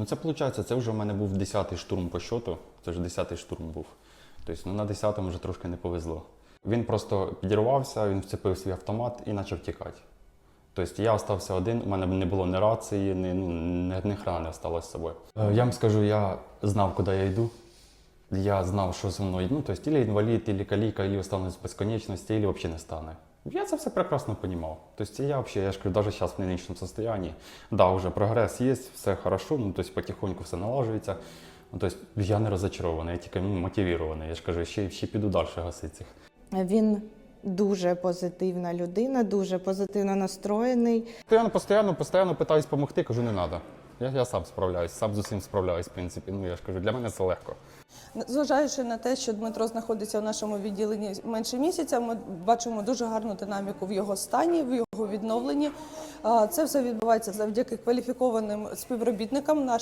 Ну це виходить, це вже в мене був 10-й штурм по щоту. Це вже 10-й штурм був. Тобто ну, на 10-му вже трошки не повезло. Він просто підірвався, він вцепив свій автомат і почав тікати. Тобто я залишився один, у мене не було ні рації, ні, ну, ні, храна не осталось з собою. Е, Я вам скажу, я знав, куди я йду. Я знав, що зі мною. Ну, тобто, ілі інвалід, ілі каліка, ілі останусь в безконечності, ілі взагалі не стане. Я це все прекрасно розумів. Тобто я взагалі, я ж кажу, навіть зараз в нинішньому стані, да, вже прогрес є, все хорошо, ну, тобто потихоньку все налажується. Ну, тобто я не розочарований, я тільки ну, мотивований. Я ж кажу, ще, ще піду далі гасити цих. Він дуже позитивна людина, дуже позитивно настроєний. Постійно, постійно, постійно питаюсь допомогти, кажу, не треба. Я, я сам справляюсь, сам з усім справляюсь, в принципі. Ну я ж кажу, для мене це легко. Зважаючи на те, що Дмитро знаходиться в нашому відділенні менше місяця, ми бачимо дуже гарну динаміку в його стані, в його відновленні. Це все відбувається завдяки кваліфікованим співробітникам наших.